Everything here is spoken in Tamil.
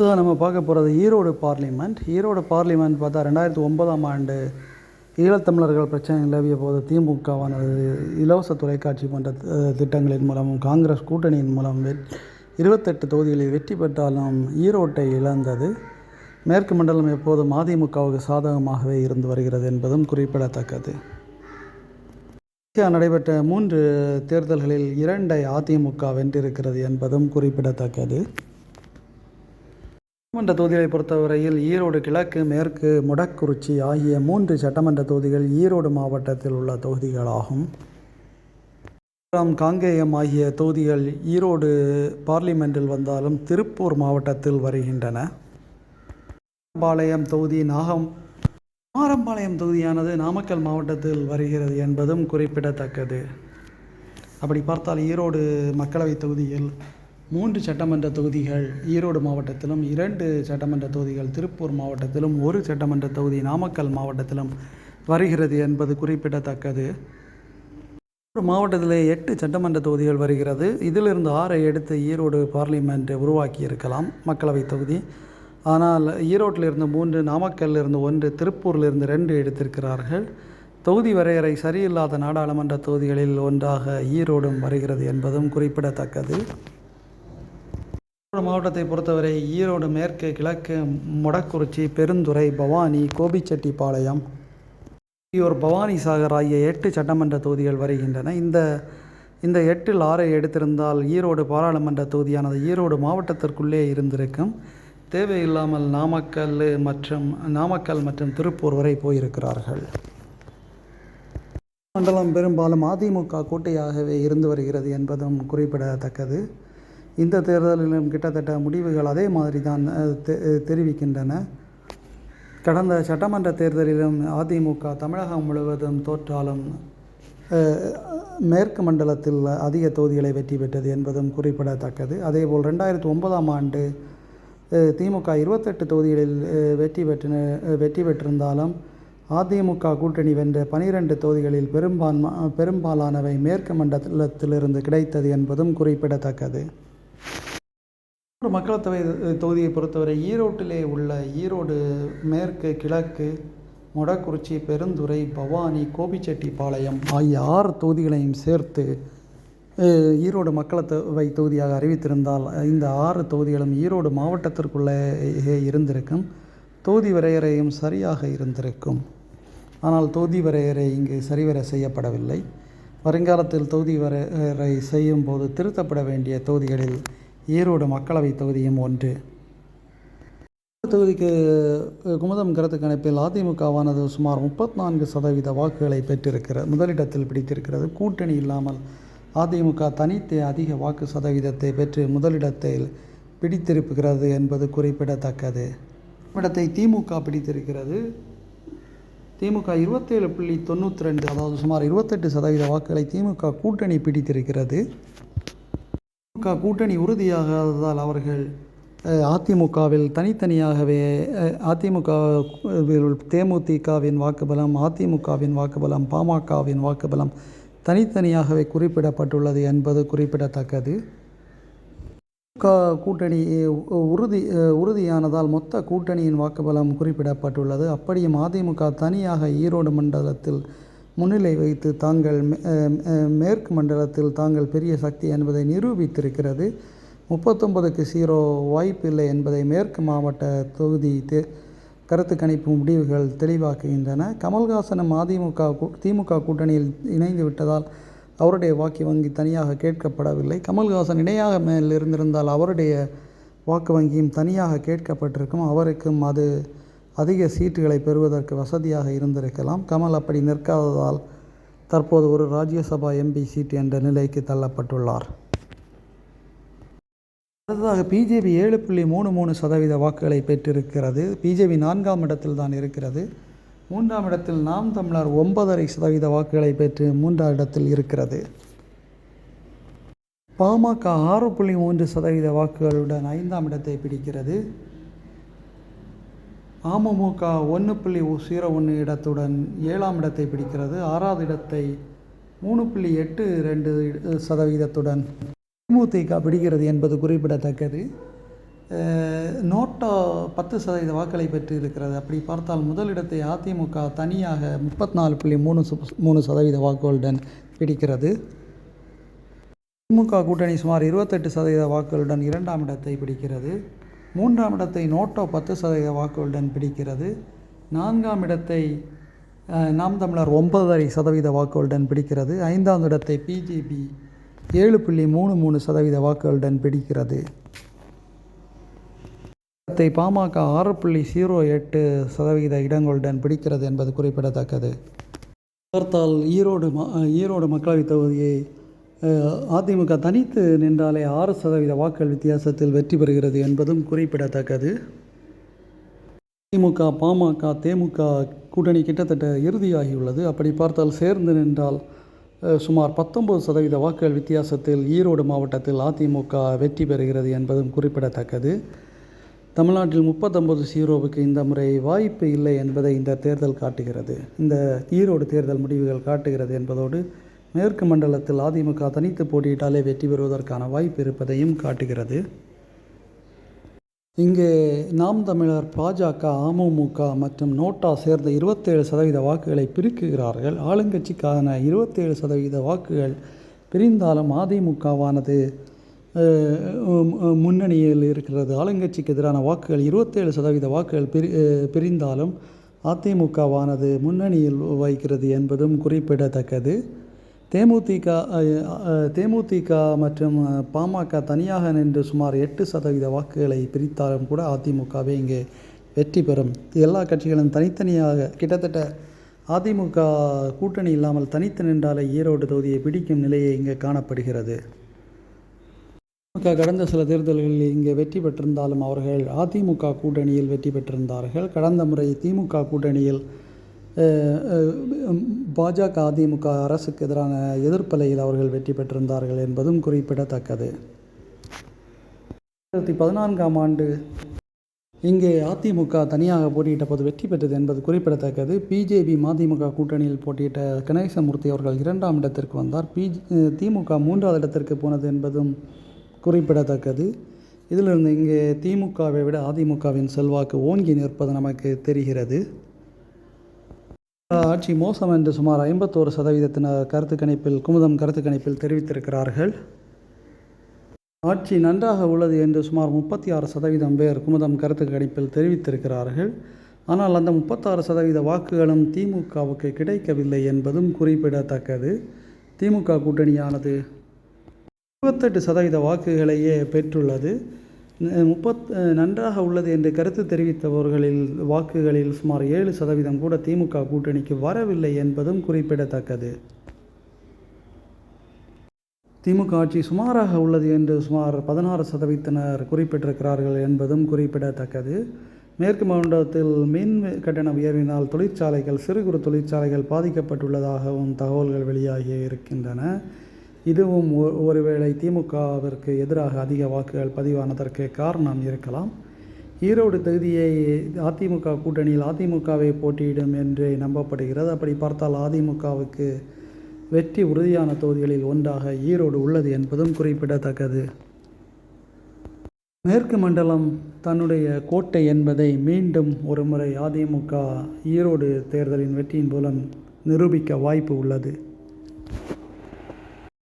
அடுத்ததாக நம்ம பார்க்க போகிறது ஈரோடு பார்லிமெண்ட். ஈரோடு பார்லிமெண்ட் பார்த்தா ரெண்டாயிரத்தி ஒன்பதாம் ஆண்டு ஈழத்தமிழர்கள் பிரச்சனை நிலவிய போது திமுகவானது இலவச தொலைக்காட்சி போன்ற திட்டங்களின் மூலமும் காங்கிரஸ் கூட்டணியின் மூலம் வெ இருபத்தெட்டு தொகுதிகளில் வெற்றி பெற்றாலும் ஈரோட்டை இழந்தது. மேற்கு மண்டலம் எப்போதும் அதிமுகவுக்கு சாதகமாகவே இருந்து வருகிறது என்பதும் குறிப்பிடத்தக்கது. நடைபெற்ற மூன்று தேர்தல்களில் இரண்டை அதிமுக வென்றிருக்கிறது என்பதும் குறிப்பிடத்தக்கது. சட்டமன்ற தொகுதிகளை பொறுத்தவரையில் ஈரோடு கிழக்கு மேற்கு முடக்குறிச்சி ஆகிய மூன்று சட்டமன்ற தொகுதிகள் ஈரோடு மாவட்டத்தில் உள்ள தொகுதிகளாகும். காங்கேயம் ஆகிய தொகுதிகள் ஈரோடு பார்லிமெண்டில் வந்தாலும் திருப்பூர் மாவட்டத்தில் வருகின்றன. பாளையம் தொகுதி நாகம் மாரம்பாளையம் தொகுதியானது நாமக்கல் மாவட்டத்தில் வருகிறது என்பதும் குறிப்பிடத்தக்கது. அப்படி பார்த்தால் ஈரோடு மக்களவைத் தொகுதியில் மூன்று சட்டமன்ற தொகுதிகள் ஈரோடு மாவட்டத்திலும் இரண்டு சட்டமன்ற தொகுதிகள் திருப்பூர் மாவட்டத்திலும் ஒரு சட்டமன்ற தொகுதி நாமக்கல் மாவட்டத்திலும் வருகிறது என்பது குறிப்பிடத்தக்கது. ஒரு மாவட்டத்திலே எட்டு சட்டமன்ற தொகுதிகள் வருகிறது. இதிலிருந்து ஆறை எடுத்து ஈரோடு பார்லிமெண்ட் உருவாக்கி இருக்கலாம் மக்களவைத் தொகுதி. ஆனால் ஈரோட்டில் இருந்து மூன்று நாமக்கல்லில் இருந்து ஒன்று திருப்பூரில் இருந்து ரெண்டு எடுத்திருக்கிறார்கள். தொகுதி வரையறை சரியில்லாத நாடாளுமன்ற தொகுதிகளில் ஒன்றாக ஈரோடும் வருகிறது என்பதும் குறிப்பிடத்தக்கது. மாவட்டத்தை பொறுத்தவரை ஈரோடு மேற்கு கிழக்கு மொடக்குறிச்சி பெருந்துறை பவானி கோபிச்செட்டிப்பாளையம் ஆகியோர் பவானி சாகர் ஆகிய எட்டு சட்டமன்ற தொகுதிகள் வருகின்றன. இந்த இந்த எட்டில் ஆறை எடுத்திருந்தால் ஈரோடு பாராளுமன்ற தொகுதியானது ஈரோடு மாவட்டத்திற்குள்ளே இருந்திருக்கும். தேவையில்லாமல் நாமக்கல் மற்றும் நாமக்கல் மற்றும் திருப்பூர் வரை போயிருக்கிறார்கள். மண்டலம் பெரும்பாலும் அதிமுக கூட்டையாகவே இருந்து வருகிறது என்பதும் குறிப்பிடத்தக்கது. இந்த தேர்தலிலும் கிட்டத்தட்ட முடிவுகள் அதே மாதிரி தான் தெ- தெரிவிக்கின்றன. கடந்த சட்டமன்ற தேர்தலிலும் அதிமுக தமிழகம் முழுவதும் தோற்றாலும் மேற்கு மண்டலத்தில் அதிக தொகுதிகளை வெற்றி பெற்றது என்பதும் குறிப்பிடத்தக்கது. அதேபோல் ரெண்டாயிரத்தி ஒன்பதாம் ஆண்டு திமுக இருபத்தெட்டு தொகுதிகளில் வெற்றி பெற்று வெற்றி பெற்றிருந்தாலும் அதிமுக கூட்டணி வென்ற பனிரெண்டு தொகுதிகளில் பெரும்பான்மை பெரும்பாலானவை மேற்கு மண்டலத்திலிருந்து கிடைத்தது என்பதும் குறிப்பிடத்தக்கது. ஈரோடு மக்கள் தொகை தொகுதியை பொறுத்தவரை ஈரோட்டிலே உள்ள ஈரோடு மேற்கு கிழக்கு மொடக்குறிச்சி பெருந்துறை பவானி கோபிச்செட்டிப்பாளையம் ஆகிய ஆறு தொகுதிகளையும் சேர்த்து ஈரோடு ஈரோடு மக்களவை தொகுதியாக அறிவித்திருந்தால் இந்த ஆறு தொகுதிகளும் ஈரோடு மாவட்டத்திற்குள்ளே இருந்திருக்கும். தொகுதி வரையறையும் சரியாக இருந்திருக்கும். ஆனால் தொகுதி வரையறை இங்கு சரிவர செய்யப்படவில்லை. வருங்காலத்தில் தொகுதி வரையறை செய்யும் போது திருத்தப்பட வேண்டிய தொகுதிகளில் ஈரோடு மக்களவை தொகுதியும் ஒன்று. தொகுதிக்கு குமுதம் கருத்து கணிப்பில் அதிமுகவானது சுமார் முப்பத்தி நான்கு சதவீத வாக்குகளை பெற்றிருக்கிறது. முதலிடத்தில் பிடித்திருக்கிறது. கூட்டணி இல்லாமல் அதிமுக தனித்தே அதிக வாக்கு சதவீதத்தை பெற்று முதலிடத்தில் பிடித்திருக்கிறது என்பது குறிப்பிடத்தக்கது. இடத்தை திமுக பிடித்திருக்கிறது. திமுக இருபத்தேழு புள்ளி தொண்ணூற்றி ரெண்டு அதாவது சுமார் இருபத்தெட்டு சதவீத வாக்குகளை திமுக கூட்டணி பிடித்திருக்கிறது. கூட்டணி உறுதியாகாததால் அவர்கள் அதிமுகவில் தனித்தனியாகவே அதிமுக தேமுதிகவின் வாக்குபலம் அதிமுகவின் வாக்குபலம் பாமகவின் வாக்குபலம் தனித்தனியாகவே குறிப்பிடப்பட்டுள்ளது என்பது குறிப்பிடத்தக்கது. க கூட்டணி உறுதி உறுதியானதால் மொத்த கூட்டணியின் வாக்குபலம் குறிப்பிடப்பட்டுள்ளது. அப்படியும் அதிமுக தனியாக ஈரோடு மண்டலத்தில் முன்னிலை வைத்து தாங்கள் மே- மேற்கு மண்டலத்தில் தாங்கள் பெரிய சக்தி என்பதை நிரூபித்திருக்கிறது. முப்பத்தொன்பதுக்கு ஜீரோ வாய்ப்பில்லை என்பதை மேற்கு மாவட்ட தொகுதி தே கருத்து கணிப்பு முடிவுகள் தெளிவாக்குகின்றன. கமல்ஹாசனும் அதிமுக திமுக கூட்டணியில் இணைந்து விட்டதால் அவருடைய வாக்கு வங்கி தனியாக கேட்கப்படவில்லை. கமல்ஹாசன் இணையாக மேல் இருந்திருந்தால் அவருடைய வாக்கு வங்கியும் தனியாக கேட்கப்பட்டிருக்கும். அவருக்கும் அது அதிக சீட்டுகளை பெறுவதற்கு வசதியாக இருந்திருக்கலாம். கமல் அப்படி நிற்காததால் தற்போது ஒரு ராஜ்யசபா எம்பி சீட் என்ற நிலைக்கு தள்ளப்பட்டுள்ளார். அடுத்ததாக பிஜேபி ஏழு புள்ளி மூணு மூணு சதவீத வாக்குகளை பெற்றிருக்கிறது. பிஜேபி நான்காம் இடத்தில் தான் இருக்கிறது. மூன்றாம் இடத்தில் நாம் தமிழர் ஒன்பதரை சதவீத வாக்குகளை பெற்று மூன்றாம் இடத்தில் இருக்கிறது. பாமக ஆறு புள்ளி மூன்று சதவீத வாக்குகளுடன் ஐந்தாம் இடத்தை பிடிக்கிறது. அமமுக ஒன்று புள்ளி ஜீரோ ஒன்று இடத்துடன் ஏழாம் இடத்தை பிடிக்கிறது. ஆறாவது இடத்தை மூணு புள்ளி எட்டு ரெண்டு சதவீதத்துடன் தேமுதிக பிடிக்கிறது என்பது குறிப்பிடத்தக்கது. நோட்டா பத்து சதவீத வாக்களை பெற்று இருக்கிறது அப்படி பார்த்தால் முதலிடத்தை அதிமுக தனியாக முப்பத்தி நாலு புள்ளி மூணு சு- மூணு சதவீத வாக்குகளுடன் பிடிக்கிறது. திமுக கூட்டணி சுமார் இருபத்தெட்டு சதவீத வாக்குகளுடன் இரண்டாம் இடத்தை பிடிக்கிறது. மூன்றாம் இடத்தை நோட்டோ பத்து சதவீத வாக்குகளுடன் பிடிக்கிறது. நான்காம் இடத்தை நாம் தமிழர் ஒன்பதரை சதவீத வாக்குகளுடன் பிடிக்கிறது. ஐந்தாம் இடத்தை பிஜேபி ஏழு புள்ளி மூணு மூணு சதவீத வாக்குகளுடன் பிடிக்கிறது. இடத்தை பாமக ஆறு புள்ளி ஜீரோ எட்டு சதவீத இடங்களுடன் பிடிக்கிறது என்பது குறிப்பிடத்தக்கது. பார்த்தால் ஈரோடு ம ஈரோடு மக்களவைத் தொகுதியை அதிமுக தனித்து நின்றாலே ஆறு சதவீத வாக்குகள் வித்தியாசத்தில் வெற்றி பெறுகிறது என்பதும் குறிப்பிடத்தக்கது. திமுக பாமக தேமுக கூட்டணி கிட்டத்தட்ட இறுதியாகியுள்ளது. அப்படி பார்த்தால் சேர்ந்து நின்றால் சுமார் பத்தொன்பது சதவீத வாக்குகள் வித்தியாசத்தில் ஈரோடு மாவட்டத்தில் அதிமுக வெற்றி பெறுகிறது என்பதும் குறிப்பிடத்தக்கது. தமிழ்நாட்டில் முப்பத்தொம்பது சீரோவுக்கு இந்த முறை வாய்ப்பு இல்லை என்பதை இந்த தேர்தல் காட்டுகிறது. இந்த ஈரோடு தேர்தல் முடிவுகள் காட்டுகிறது என்பதோடு மேற்கு மண்டலத்தில் அதிமுக தனித்து போட்டியிட்டாலே வெற்றி பெறுவதற்கான வாய்ப்பு இருப்பதையும் காட்டுகிறது. இங்கே நாம் தமிழர் பாஜக அமமுக மற்றும் நோட்டா சேர்ந்த இருபத்தேழு சதவீத வாக்குகளை பிரிக்குகிறார்கள் ஆளுங்கட்சிக்கான இருபத்தேழு சதவீத வாக்குகள் பிரிந்தாலும் அதிமுகவானது முன்னணியில் இருக்கிறது. ஆளுங்கட்சிக்கு எதிரான வாக்குகள் இருபத்தேழு சதவீத வாக்குகள் பிரி பிரிந்தாலும் அதிமுகவானது முன்னணியில் வைக்கிறது என்பதும் குறிப்பிடத்தக்கது. தேமுதிக தேமுதிக மற்றும் பாமக தனியாக நின்று சுமார் எட்டு சதவீத வாக்குகளை பிரித்தாலும் கூட அதிமுகவே இங்கே வெற்றி பெறும். எல்லா கட்சிகளும் தனித்தனியாக கிட்டத்தட்ட அதிமுக கூட்டணி இல்லாமல் தனித்து நின்றாலே ஈரோடு தொகுதியை பிடிக்கும் நிலையை இங்கே காணப்படுகிறது. திமுக கடந்த சில தேர்தல்களில் இங்கே வெற்றி பெற்றிருந்தாலும் அவர்கள் அதிமுக கூட்டணியில் வெற்றி பெற்றிருந்தார்கள். கடந்த முறை திமுக கூட்டணியில் பாஜக அதிமுக அரசுக்கு எதிரான எதிர்ப்பலையில் அவர்கள் வெற்றி பெற்றிருந்தார்கள் என்பதும் குறிப்பிடத்தக்கது. ரெண்டாயிரத்தி பதினான்காம் ஆண்டு இங்கே அதிமுக தனியாக போட்டியிட்ட போது வெற்றி பெற்றது என்பது குறிப்பிடத்தக்கது. பிஜேபி மதிமுக கூட்டணியில் போட்டியிட்ட கணேசமூர்த்தி அவர்கள் இரண்டாம் இடத்திற்கு வந்தார். பி திமுக மூன்றாவது இடத்திற்கு போனது என்பதும் குறிப்பிடத்தக்கது. இதிலிருந்து இங்கே திமுகவை விட அதிமுகவின் செல்வாக்கு ஓங்கி நிற்பது நமக்கு தெரிகிறது. ஆட்சி மோசம் என்று சுமார் ஐம்பத்தோரு சதவீதத்தினர் கருத்து கணிப்பில் குமுதம் கருத்து கணிப்பில் தெரிவித்திருக்கிறார்கள். ஆட்சி நன்றாக உள்ளது என்று சுமார் முப்பத்தி ஆறு சதவீதம் பேர் குமுதம் கருத்து கணிப்பில் தெரிவித்திருக்கிறார்கள். ஆனால் அந்த முப்பத்தாறு சதவீத வாக்குகளும் திமுகவுக்கு கிடைக்கவில்லை என்பதும் குறிப்பிடத்தக்கது. திமுக கூட்டணியானது இருபத்தெட்டு சதவீத வாக்குகளையே பெற்றுள்ளது. முப்பத் நன்றாக உள்ளது என்று கருத்து தெரிவித்தவர்களில் வாக்குகளில் சுமார் ஏழு சதவீதம் கூட திமுக கூட்டணிக்கு வரவில்லை என்பதும் குறிப்பிடத்தக்கது. திமுக ஆட்சி சுமாராக உள்ளது என்று சுமார் பதினாறு சதவீதத்தினர் குறிப்பிட்டிருக்கிறார்கள் என்பதும் குறிப்பிடத்தக்கது. மேற்கு மாவட்டத்தில் மின் கட்டண உயர்வினால் தொழிற்சாலைகள் சிறு குறு தொழிற்சாலைகள் பாதிக்கப்பட்டுள்ளதாகவும் தகவல்கள் வெளியாகி இருக்கின்றன. இதுவும் ஒ- ஒருவேளை திமுகவிற்கு எதிராக அதிக வாக்குகள் பதிவானதற்கு காரணம் இருக்கலாம். ஈரோடு தொகுதியை அதிமுக கூட்டணியில் அதிமுகவை போட்டியிடும் என்று நம்பப்படுகிறது. அப்படி பார்த்தால் அதிமுகவுக்கு வெற்றி உறுதியான தொகுதிகளில் ஒன்றாக ஈரோடு உள்ளது என்பதும் குறிப்பிடத்தக்கது. மேற்கு மண்டலம் தன்னுடைய கோட்டை என்பதை மீண்டும் ஒருமுறை அதிமுக ஈரோடு தேர்தலின் வெற்றியின் மூலம் நிரூபிக்க வாய்ப்பு உள்ளது.